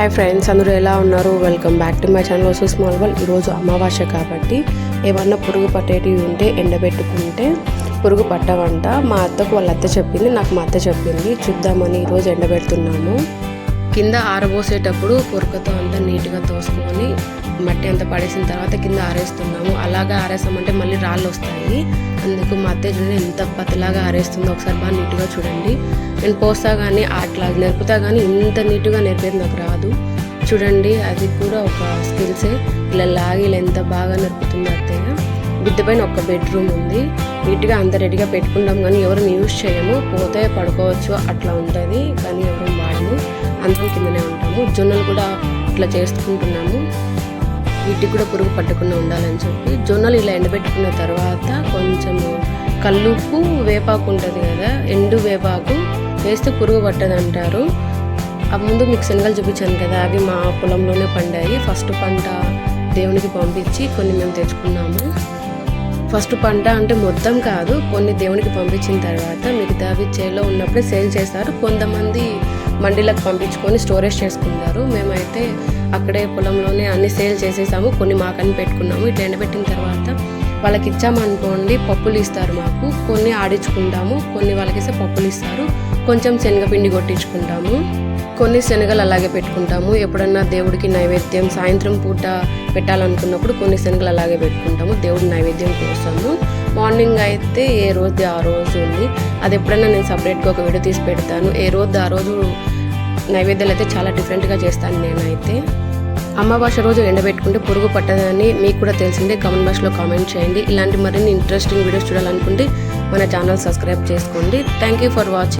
Hi friends అందరూ ఎలా ఉన్నారు? Welcome back to my channel versus small వల్ ఈరోజు అమావాస్య కాబట్టి ఏమన్నా పురుగు పట్టేటివి ఉంటే ఎండబెట్టుకుంటే పురుగు పట్టవంట. మా అత్తకు వాళ్ళ అత్త చెప్పింది నాకు మా అత్త చెప్పింది. చూద్దామని ఈరోజు ఎండబెడుతున్నాము. కింద ఆరబోసేటప్పుడు పురుకతో అంతా నీట్గా తోసుకొని మట్టి అంతా పడేసిన తర్వాత కింద ఆరేస్తున్నాము. అలాగా ఆరేసామంటే మళ్ళీ రాళ్ళు వస్తాయి. అందుకు మా అత్తయ్య చూడండి ఎంత పతిలాగా ఆరేస్తుందో ఒకసారి బాగా నీట్గా చూడండి. నేను పోస్తా కానీ అట్లా నేర్పుతా కానీ ఇంత నీట్గా నేర్పేది నాకు రాదు. చూడండి అది కూడా ఒక స్కిల్సే. ఇలా లాగి ఇలా ఎంత బాగా నేర్పుతుంది అత్తయ్య. బిడ్డ పైన ఒక బెడ్రూమ్ ఉంది. నీట్గా అంత రెడీగా పెట్టుకుంటాం కానీ ఎవరు యూజ్ చేయము. పోతే పడుకోవచ్చు అట్లా ఉంటుంది. కానీ ఎవరు వాడము అందరం కిందనే ఉంటాము. జొన్నలు కూడా ఇట్లా చేసుకుంటున్నాము వీటికి కూడా పురుగు పట్టకుండా ఉండాలని చెప్పి జొన్నలు ఇలా ఎండబెట్టుకున్న తర్వాత కొంచెము కల్లుపు వేపాకు ఉంటుంది కదా ఎండు వేపాకు వేస్తే పురుగు పట్టదు అంటారు ఆ ముందు మీకు శనగలు చూపించాను కదా అవి మా పొలంలోనే పండాయి. ఫస్ట్ పంట దేవునికి పంపించి కొన్ని మేము తెచ్చుకున్నాము. ఫస్ట్ పంట అంటే మొత్తం కాదు కొన్ని దేవునికి పంపించిన తర్వాత మిగతావి చేలో ఉన్నప్పుడే సేల్ చేస్తారు. కొంతమంది మండీలకు పంపించుకొని స్టోరేజ్ చేసుకుంటారు మేమైతే అక్కడే పొలంలోనే అన్ని సేల్ చేసేసాము. కొన్ని మాకని పెట్టుకున్నాము. ఇట్లా ఎండబెట్టిన తర్వాత వాళ్ళకి ఇచ్చామనుకోండి పప్పులు ఇస్తారు మాకు. కొన్ని ఆడించుకుంటాము. కొన్ని వాళ్ళకి ఇస్తే పప్పులు ఇస్తారు. కొంచెం శనగపిండి కొట్టించుకుంటాము. కొన్ని శనగలు అలాగే పెట్టుకుంటాము. ఎప్పుడన్నా దేవుడికి నైవేద్యం సాయంత్రం పూట పెట్టాలనుకున్నప్పుడు కొన్ని శనగలు అలాగే పెట్టుకుంటాము. దేవుడి నైవేద్యం కోసము. మార్నింగ్ అయితే ఏ రోజు ఆ రోజు ఉంది. అది ఎప్పుడైనా నేను సపరేట్గా ఒక వీడియో తీసి పెడతాను. ఏ రోజు ఆ రోజు నైవేద్యాలు అయితే చాలా డిఫరెంట్గా చేస్తాను నేనైతే. అమావాస్య రోజు ఎండబెట్టుకుంటే పురుగు పట్టదని మీకు కూడా తెలిసిందే. కామెంట్ బాక్స్లో కామెంట్ చేయండి. ఇలాంటి మరిన్ని ఇంట్రెస్టింగ్ వీడియోస్ చూడాలనుకుంటే మన ఛానల్ సబ్స్క్రైబ్ చేసుకోండి. Thank you for watching